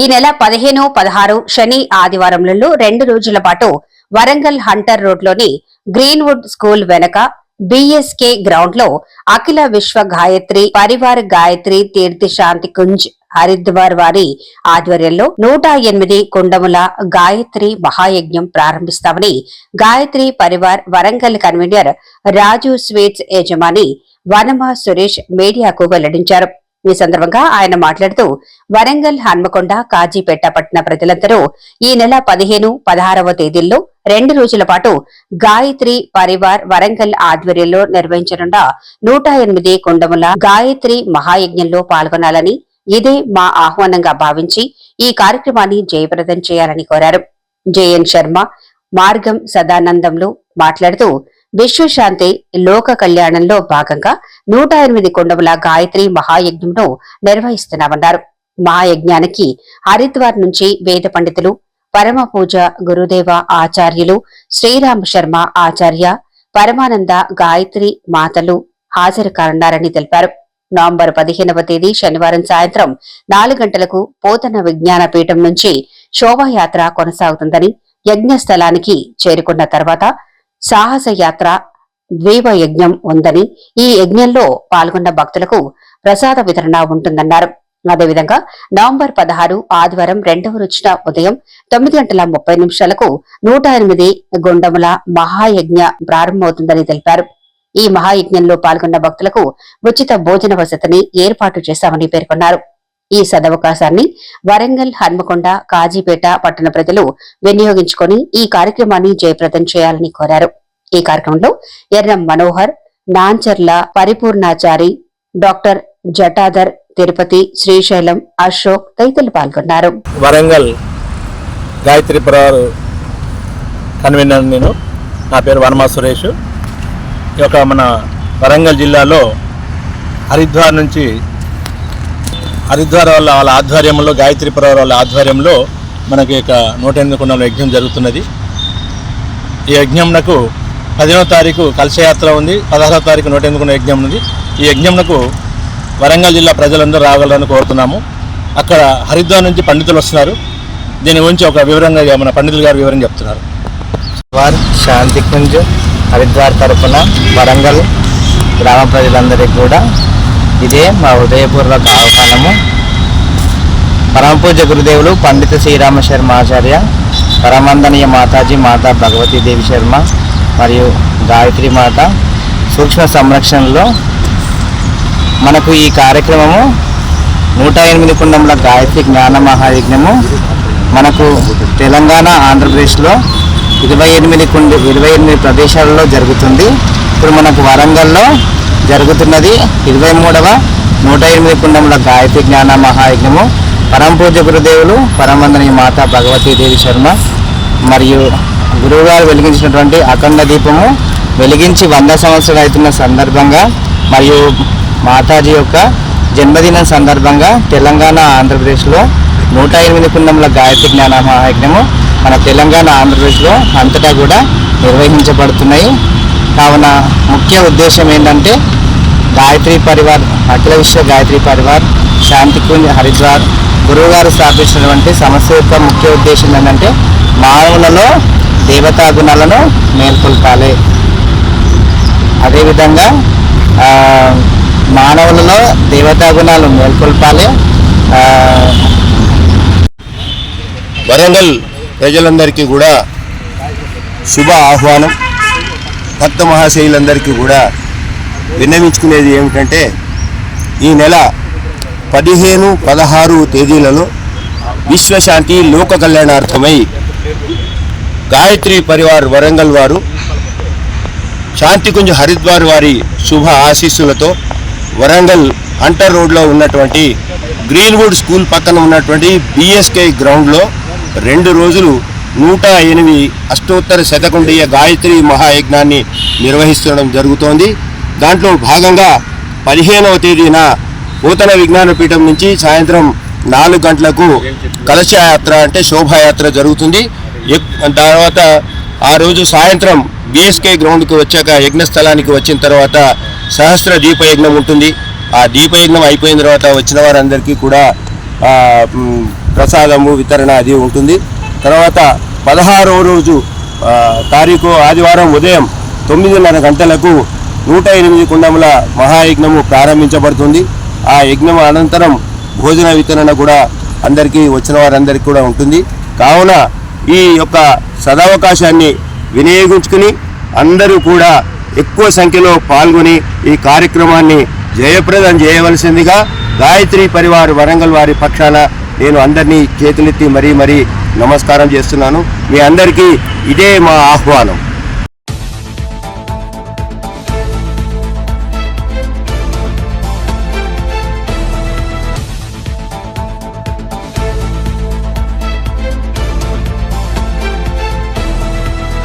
ఈ నెల పదిహేను పదహారు శని ఆదివారంలలో రెండు రోజుల పాటు వరంగల్ హంటర్ రోడ్లోని గ్రీన్వుడ్ స్కూల్ వెనక బిఎస్కే గ్రౌండ్లో అఖిల విశ్వ గాయత్రి పరివార్ గాయత్రి తీర్థ శాంతి కుంజ్ హరిద్వార్ వారి ఆధ్వర్యంలో నూట ఎనిమిది కుండముల గాయత్రి మహాయజ్ఞం ప్రారంభిస్తామని గాయత్రి పరివార్ వరంగల్ కన్వీనర్ రాజు స్వీట్స్ యజమాని వనమ సురేష్ మీడియాకు వెల్లడించారు. ఈ సందర్భంగా ఆయన మాట్లాడుతూ వరంగల్ హన్మకొండ కాజీపేట పట్టణ ప్రజలందరూ ఈ నెల పదిహేను పదహారవ తేదీల్లో రెండు రోజుల పాటు గాయత్రి పరివార్ వరంగల్ ఆధ్వర్యంలో నిర్వహించనున్న నూట ఎనిమిది కుండముల గాయత్రి మహాయజ్ఞంలో పాల్గొనాలని ఇదే మా ఆహ్వానంగా భావించి ఈ కార్యక్రమాన్ని జయప్రదం చేయాలని కోరారు. జేఎన్ శర్మ మార్గం సదానందంలో మాట్లాడుతూ విశ్వశాంతి లోక కళ్యాణంలో భాగంగా నూట ఎనిమిది కొండముల గాయత్రి మహాయజ్ఞంను నిర్వహిస్తున్నామన్నారు. మహాయజ్ఞానికి హరిద్వార్ నుంచి వేద పండితులు పరమ పూజ గురుదేవ ఆచార్యులు శ్రీరామ శర్మ ఆచార్య పరమానంద గాయత్రి మాతలు హాజరు కానున్నారని తెలిపారు. నవంబర్ పదిహేనవ తేదీ శనివారం సాయంత్రం నాలుగు గంటలకు పోతన విజ్ఞాన పీఠం నుంచి శోభాయాత్ర కొనసాగుతుందని యజ్ఞ స్థలానికి చేరుకున్న తర్వాత సాహస యాత్ర ద్వీప యజ్ఞం ఉందని ఈ యజ్ఞంలో పాల్గొన్న భక్తులకు ప్రసాద వితరణ ఉంటుందన్నారు. అదేవిధంగా నవంబర్ పదహారు ఆదివారం రెండవ రోజున ఉదయం తొమ్మిది గంటల ముప్పై నిమిషాలకు నూట ఎనిమిది గుండముల మహాయజ్ఞ ప్రారంభమవుతుందని తెలిపారు. ఈ మహాయజ్ఞంలో పాల్గొన్న భక్తులకు ఉచిత భోజన వసతిని ఏర్పాటు చేశామని పేర్కొన్నారు. ఈ సదవకాశాన్ని వరంగల్ హన్మకొండ కాజీపేట పట్టణ ప్రజలు వినియోగించుకొని ఈ కార్యక్రమాన్ని జయప్రదం చేయాలని కోరారు. ఈ కార్యక్రమంలో ఎర్రం మనోహర్ నాంచర్ల పరిపూర్ణాచారి డాక్టర్ జటాధర్ తిరుపతి శ్రీశైలం అశోక్ తదితరులు పాల్గొన్నారు. వరంగల్ గాయత్రి పురారు కన్వీనర్ నేను. నా పేరు వర్మ సురేష్. ఈ యొక్క మన వరంగల్ జిల్లాలో హరిద్వార్ నుంచి హరిద్వార్ వాళ్ళ వాళ్ళ ఆధ్వర్యంలో గాయత్రి పురారు వాళ్ళ ఆధ్వర్యంలో మనకి ఇక నూట ఎనిమిది కొండల యజ్ఞం జరుగుతున్నది. ఈ యజ్ఞంనకు పదిహేనవ తారీఖు కలశయాత్ర ఉంది పదహారవ తారీఖు నూట ఎనిమిది కొండల యజ్ఞం ఉంది. ఈ యజ్ఞంనకు వరంగల్ జిల్లా ప్రజలందరూ రాగలరని కోరుతున్నాము. అక్కడ హరిద్వార్ నుంచి పండితులు వస్తున్నారు. దీని గురించి ఒక వివరంగా మన పండితులు గారు వివరం చెప్తున్నారు. వార్ శాంతి కుంజ్ హరిద్వార్ తరపున వరంగల్ గ్రామ ప్రజలందరికీ కూడా ఇదే మా హృదయపూర్వక ఆహ్వానము. పరమపూజ గురుదేవులు పండిత శ్రీరామ శర్మ ఆచార్య పరమందనీయ మాతాజీ మాతా భగవతీదేవి శర్మ మరియు గాయత్రి మాత సూక్ష్మ సంరక్షణలో మనకు ఈ కార్యక్రమము నూట ఎనిమిది కుండముల గాయత్రి జ్ఞాన మహాయజ్ఞము మనకు తెలంగాణ ఆంధ్రప్రదేశ్లో ఇరవై ఎనిమిది కుండ ఇరవై ఎనిమిది ప్రదేశాలలో జరుగుతుంది. ఇప్పుడు మనకు వరంగల్లో జరుగుతున్నది. ఇరవై మూడవ నూట ఎనిమిది కుండముల గాయత్రి జ్ఞాన మహాయజ్ఞము. పరమ పూజ గురుదేవులు పరమందని మాత భగవతీదేవి శర్మ మరియు గురువుగారు వెలిగించినటువంటి అఖండ దీపము వెలిగించి వంద సంవత్సరాలు అవుతున్న సందర్భంగా మరియు మాతాజీ యొక్క జన్మదినం సందర్భంగా తెలంగాణ ఆంధ్రప్రదేశ్లో నూట ఎనిమిది కుండముల గాయత్రి జ్ఞాన మహాయజ్ఞము మన తెలంగాణ ఆంధ్రప్రదేశ్లో అంతటా కూడా నిర్వహించబడుతున్నాయి. కావున ముఖ్య ఉద్దేశం ఏంటంటే గాయత్రి పరివార్ అఖిల విశ్వ గాయత్రి పరివార్ శాంతికుంజ్ హరిద్వార్. గురువుగారు స్థాపించినటువంటి సమస్య యొక్క ముఖ్య ఉద్దేశం ఏంటంటే మానవులలో దేవతా గుణాలను మేల్కొల్పాలి. అదేవిధంగా మానవులలో దేవతా గుణాలు మేల్కొల్పాలి. వరంగల్ ప్రజలందరికీ కూడా శుభ ఆహ్వానం. భక్త మహాశైలందరికీ కూడా విన్నవించుకునేది ఏమిటంటే ఈ నెల పదిహేను పదహారు తేదీలలో విశ్వశాంతి లోక కళ్యాణార్థమై గాయత్రి పరివార్ వరంగల్ వారు శాంతికుంజ్ హరిద్వార్ వారి శుభ ఆశీస్సులతో వరంగల్ అంటర్ రోడ్లో ఉన్నటువంటి గ్రీన్వుడ్ స్కూల్ పక్కన ఉన్నటువంటి బిఎస్కే గ్రౌండ్లో రెండు రోజులు నూట ఎనిమిది అష్టోత్తర శతకుండీయ గాయత్రి మహాయజ్ఞాన్ని నిర్వహిస్తుండడం జరుగుతోంది. దాంట్లో భాగంగా పదిహేనవ తేదీన నూతన విజ్ఞానపీఠం నుంచి సాయంత్రం నాలుగు గంటలకు కలశయాత్ర అంటే శోభాయాత్ర జరుగుతుంది. తర్వాత ఆ రోజు సాయంత్రం బిఎస్కే గ్రౌండ్కి వచ్చాక యజ్ఞ స్థలానికి వచ్చిన తర్వాత సహస్ర దీపయజ్ఞం ఉంటుంది. ఆ దీపయజ్ఞం అయిపోయిన తర్వాత వచ్చిన వారందరికీ కూడా ప్రసాదము వితరణ అది ఉంటుంది. తర్వాత పదహారవ రోజు తారీఖు ఆదివారం ఉదయం తొమ్మిదిన్నర గంటలకు నూట ఎనిమిది కుండముల మహాయజ్ఞము ప్రారంభించబడుతుంది. ఆ యజ్ఞం అనంతరం భోజన వితరణ కూడా అందరికీ వచ్చిన వారందరికీ కూడా ఉంటుంది. కావున ఈ యొక్క సదవకాశాన్ని వినియోగించుకుని అందరూ కూడా ఎక్కువ సంఖ్యలో పాల్గొని ఈ కార్యక్రమాన్ని జయప్రదం చేయవలసిందిగా గాయత్రి పరివార్ వరంగల్ వారి పక్షాన నేను అందరినీ చేతులెత్తి మరీ మరీ నమస్కారం చేస్తున్నాను. మీ అందరికీ ఇదే మా ఆహ్వానం.